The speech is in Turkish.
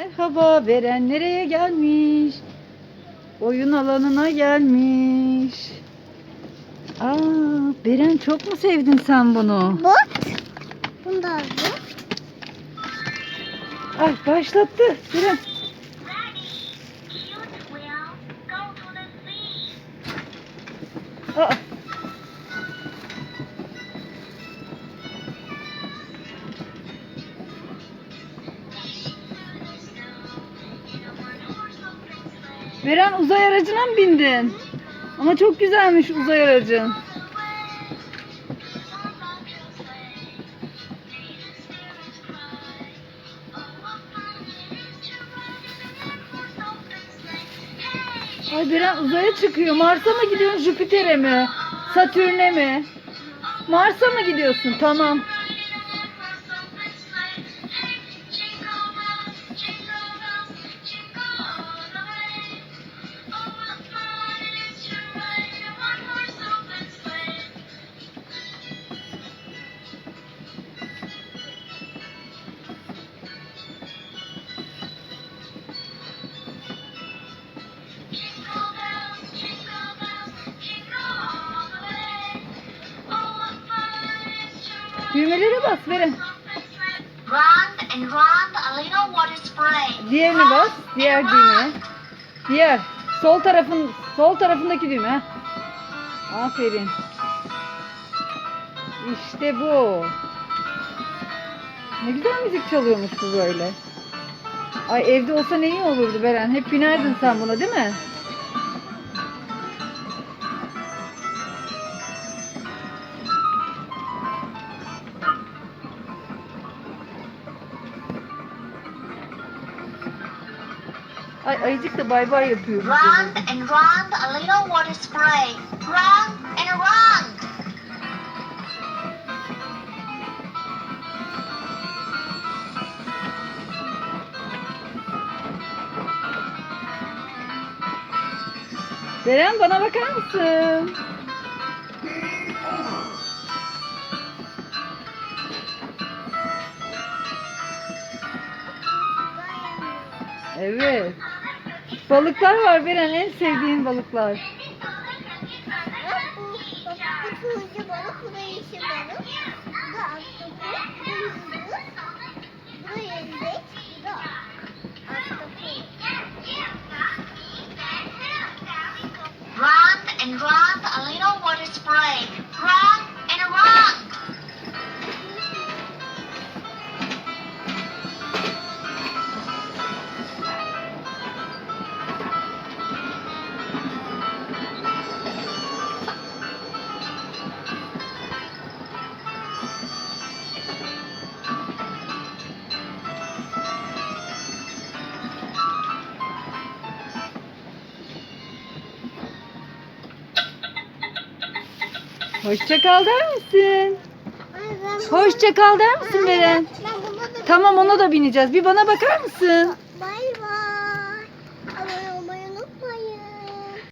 Merhaba, Beren nereye gelmiş? Oyun alanına gelmiş. Aa, Beren çok mu sevdin sen bunu? Bot. Bunu da aldım. Ay başlattı. Beren. Aa, Beren uzay aracına mı bindin? Ama çok güzelmiş uzay aracın. Ay Beren uzaya çıkıyor. Mars'a mı gidiyorsun Jüpiter'e mi? Satürn'e mi? Mars'a mı gidiyorsun? Tamam. Düğmelere bas Beren. Round and round a little water spray. Diğerine bas. Diğer düğmeye. Diğer. Sol tarafın sol tarafındaki düğme. Aferin. İşte bu. Ne güzel müzik çalıyormuş bu böyle. Ay evde olsa ne iyi olurdu Beren. Hep binerdin sen buna değil mi? Ay ayıcık da bay bay yapıyor. burada. and round a little water spray. Round and round. Beren bana bakar mısın? Evet. Balıklar var Beren en sevdiğin balıklar. Turuncu and round a little water spray. Round Hoşça kal der misin? Hoşça kal der misin Beren? Tamam ona da bineceğiz. Bir bana bakar mısın?